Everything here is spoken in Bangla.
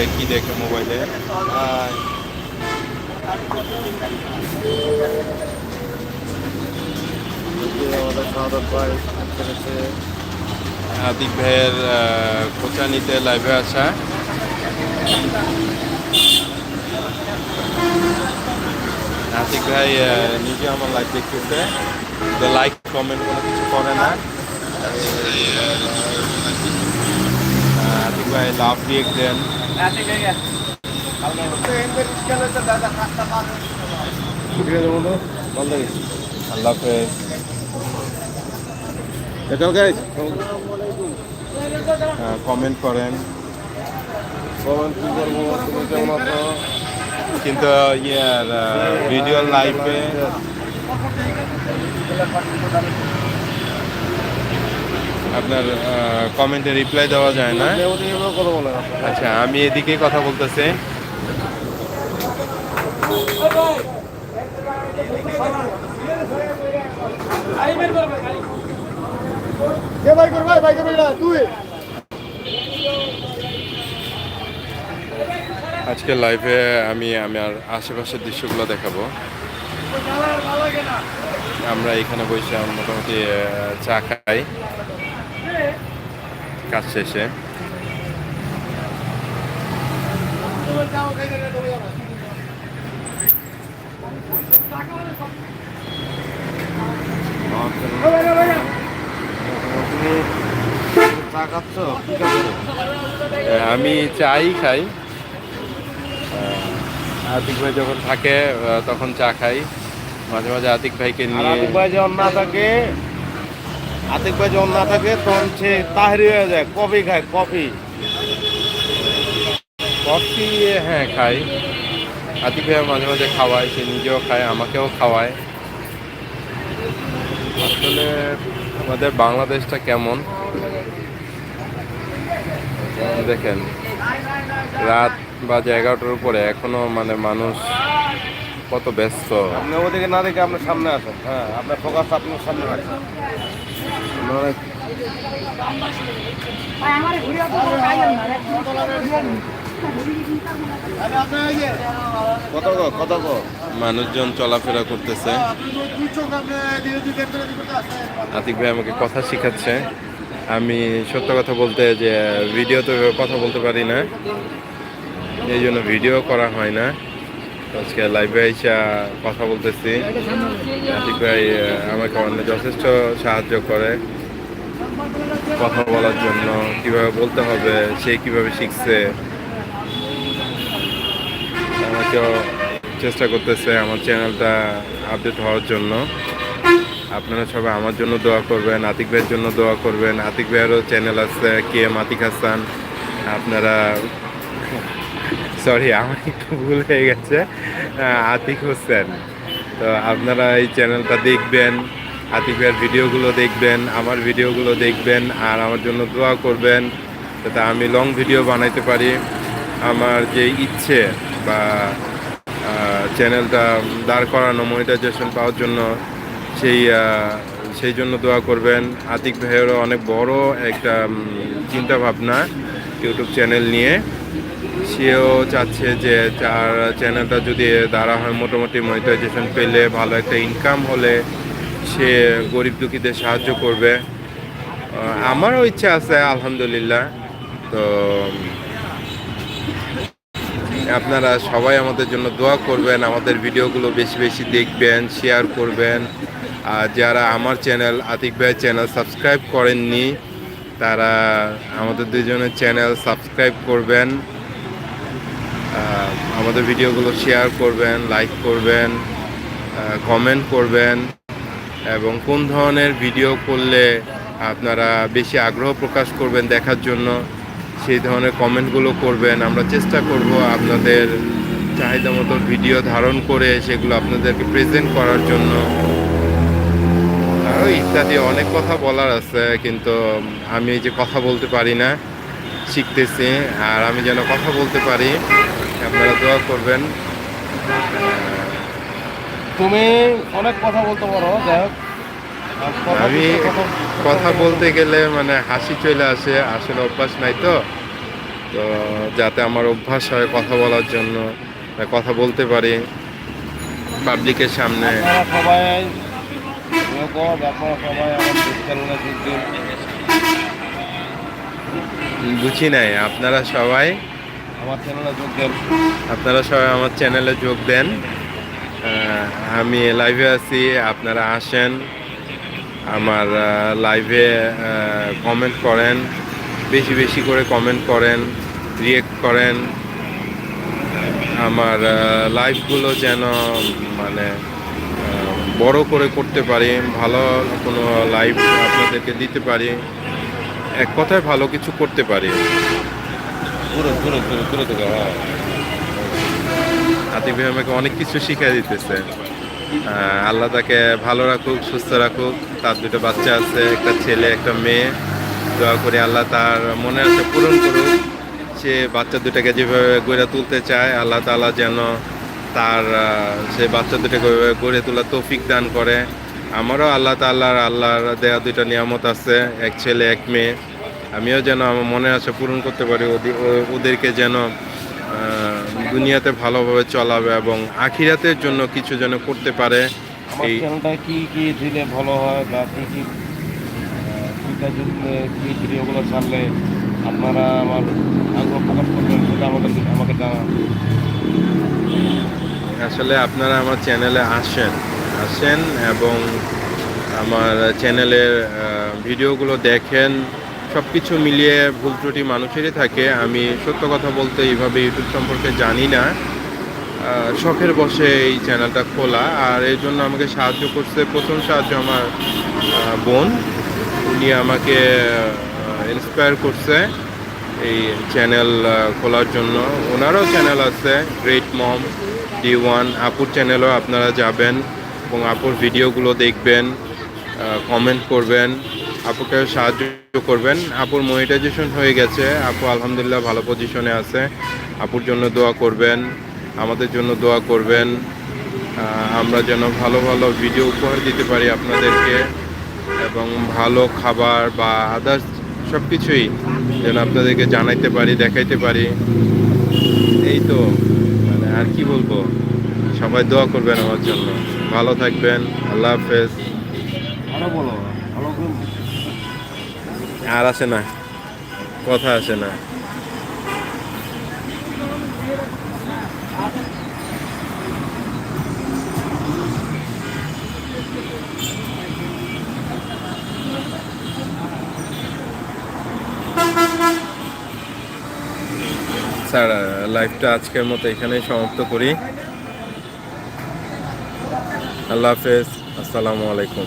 লাইভে কি দেখে মোবাইলে? আতিক ভাইয়ের আহ, খোঁচা নিতে লাইভে আসা। আতিক ভাই নিজে আমার লাইভ দেখতেছে। লাইক কমেন্ট কোনো কিছু করে না। ভাই লাভ রিয়েক্ট দেন আল্লাহ হাফেজ। এটাও গাইজ কমেন্ট করেন। কমেন্ট কি করব তুমি কেমন কিন্তু ইয়ার ভিডিও লাইভে আপনার কমেন্টে রিপ্লাই দেওয়া যায় না। আচ্ছা আমি এদিকে কথা বলতেছি। আজকে লাইভে আমি আমার আশেপাশের দৃশ্যগুলো দেখাবো। আমরা এখানে বসে মোটামুটি চা খাই। কাজ শেষে। আমি চাই খাই। আতিক ভাই যখন থাকে তখন চা খাই। মাঝে মাঝে আতিক ভাইকে নিয়ে আতিক ভাই যখন না থাকে আতিক ভাই যখন না থাকে, তখন সে তাহারি হয়ে যায়। কফি খায়, কফি। কফি হ্যাঁ খাই। আতিক ভাই মাঝে মাঝে খাওয়ায়, সে নিজেও খায়, আমাকেও খাওয়ায়। আসলে আমাদের বাংলাদেশটা কেমন? দেখেন, রাত বাজে এগারোটার উপরে এখনও মানে মানুষ কত ব্যস্ত। আপনি ওদিকে না দেখে আপনার সামনে আসেন হ্যাঁ আপনার ফোকাস আপনার সামনে রাখেন। অনেক মানুষজন চলাফেরা করতেছে। আতিক ভাই আমাকে কথা শেখাচ্ছে। আমি সত্য কথা বলতে যে ভিডিওতে কথা বলতে পারি না। এই জন্য ভিডিও করা হয় না। আজকে লাইভে এসে কথা বলতেছি। আতিক ভাই আমাকে অনেক যথেষ্ট সাহায্য করে কথা বলার জন্য, কীভাবে বলতে হবে, সে কীভাবে শিখছে। আমাকেও চেষ্টা করতেছে আমার চ্যানেলটা আপডেট হওয়ার জন্য। আপনারা সবাই আমার জন্য দোয়া করবেন, আতিক ভাইয়ের জন্য দোয়া করবেন। আতিক ভাইয়েরও চ্যানেল আছে, কে এম আতিক হাসান। আপনারা সরি আমার একটু ভুল হয়ে গেছে। আতিক হোসেন। তো আপনারা এই চ্যানেলটা দেখবেন, আতিক ভাইয়ের ভিডিওগুলো দেখবেন, আমার ভিডিওগুলো দেখবেন, আর আমার জন্য দোয়া করবেন যাতে আমি লং ভিডিও বানাইতে পারি। আমার যে ইচ্ছে বা চ্যানেলটা দাঁড় করানো মনিটাইজেশন পাওয়ার জন্য, সেই সেই জন্য দোয়া করবেন। আতিক ভাইয়েরও অনেক বড় একটা চিন্তা ভাবনা ইউটিউব চ্যানেল নিয়ে। সেও চাচ্ছে যে তার চ্যানেলটা যদি দাঁড়া হয়, মোটামুটি মনিটাইজেশন পেলে ভালো একটা ইনকাম হলে সে গরিব দুঃখীদের সাহায্য করবে। আমারও ইচ্ছা আছে, আলহামদুলিল্লাহ। তো, আপনারা সবাই আমাদের জন্য দোয়া করবেন, আমাদের ভিডিওগুলো বেশি বেশি দেখবেন শেয়ার করবেন। আর যারা আমার চ্যানেল আতিক ভাই চ্যানেল সাবস্ক্রাইব করেননি, তারা আমাদের দুজনের চ্যানেল সাবস্ক্রাইব করবেন। আমাদের ভিডিওগুলো শেয়ার করবেন লাইক করবেন কমেন্ট করবেন এবং কোন ধরনের ভিডিও করলে আপনারা বেশি আগ্রহ প্রকাশ করবেন দেখার জন্য, সেই ধরনের কমেন্টগুলো করবেন। আমরা চেষ্টা করব আপনাদের চাহিদা মতো ভিডিও ধারণ করে সেগুলো আপনাদেরকে প্রেজেন্ট করার জন্য। আরও ইত্যাদি অনেক কথা বলার আছে, কিন্তু আমি যে কথা বলতে পারি না, শিখতেছি, আর আমি যেন কথা বলতে পারি আপনারা দোয়া করবেন। তুমি অনেক কথা বলতে পারো যাই আমি কথা- বলতে গেলে মানে হাসি চলে আসে আসলে অভ্যাস নাই তো। তো যাতে আমার অভ্যাস হয় কথা বলার জন্য কথা বলতে পারি পাবলিকের সামনে। সবাই বুঝি নাই আপনারা সবাই আমার চ্যানেলে যোগ দেন। আপনারা সবাই আমার চ্যানেলে যোগ দেন। আমি লাইভে আছি, আপনারা আসেন। আমার লাইভে কমেন্ট করেন। বেশি বেশি করে কমেন্ট করেন রিয়েক্ট করেন। আমার লাইভগুলো যেন মানে বড় করে করতে পারি, ভালো কোনো লাইভ আপনাদেরকে দিতে পারি, এক কথায় ভালো কিছু করতে পারি। দূরে দূরে দূরে দূরে থেকে হ্যাঁ। ভাই আমাকে অনেক কিছু শিখিয়ে দিতেছে। আল্লাহ তাকে ভালো রাখুক, সুস্থ রাখুক। তার দুটো বাচ্চা আছে, একটা ছেলে, একটা মেয়ে। দোয়া করে আল্লাহ তার মনে আছে পূরণ করুক। সে বাচ্চা দুটাকে যেভাবে গড়ে তুলতে চায়, আল্লাহ তাআলা যেন তার সে বাচ্চা দুটাকে গড়ে তোলার তৌফিক দান করে। আমারও আল্লাহ তাল্লাহর আল্লাহর দেয়া দুইটা নিয়ামত আছে, এক ছেলে, এক মেয়ে। আমিও যেন আমার মনে আশা পূরণ করতে পারি ওদেরকে যেন দুনিয়াতে ভালোভাবে চলাবে এবং আখিরাতের জন্য কিছু যেন করতে পারে। এই চ্যানেলটা কি কি দিলে ভালো হয় বা কি কি কি ভিডিওগুলো ছাড়লে আপনারা আমার আগ্রহ প্রকাশ করবেন সেটা আমাদের আমাকে জানান। আসলে আপনারা আমার চ্যানেলে আসেন আসেন এবং আমার চ্যানেলের ভিডিওগুলো দেখেন। সব কিছু মিলিয়ে ভুল ত্রুটি মানুষেরই থাকে। আমি সত্য কথা বলতে এইভাবে ইউটিউব সম্পর্কে জানি না। শখের বসে এই চ্যানেলটা খোলা। আর এই জন্য আমাকে সাহায্য করছে, প্রথম সাহায্য আমার বোন। উনি আমাকে ইন্সপায়ার করছে এই চ্যানেল খোলার জন্য। ওনারও চ্যানেল আছে গ্রেট মম ডি ওয়ান আপুর চ্যানেলও আপনারা যাবেন এবং আপুর ভিডিওগুলো দেখবেন কমেন্ট করবেন। আপুকে সাহায্য করবেন। আপুর মনিটাইজেশন হয়ে গেছে। আপু আলহামদুলিল্লাহ ভালো পজিশনে আছে। আপুর জন্য দোয়া করবেন, আমাদের জন্য দোয়া করবেন। আমরা যেন ভালো ভালো ভিডিও উপহার দিতে পারি আপনাদেরকে এবং ভালো খাবার বা আদার্স সব কিছুই যেন আপনাদেরকে জানাইতে পারি, দেখাইতে পারি। এই তো মানে আর কি বলব? সবাই দোয়া করবেন আমার জন্য। ভালো থাকবেন। আল্লাহ হাফেজ। বলো। আর আসে না। কথা আসে না। স্যার লাইভটা আজকের মতো এখানেই সমাপ্ত করি। আল্লাহ হাফেজ। আসসালামু আলাইকুম।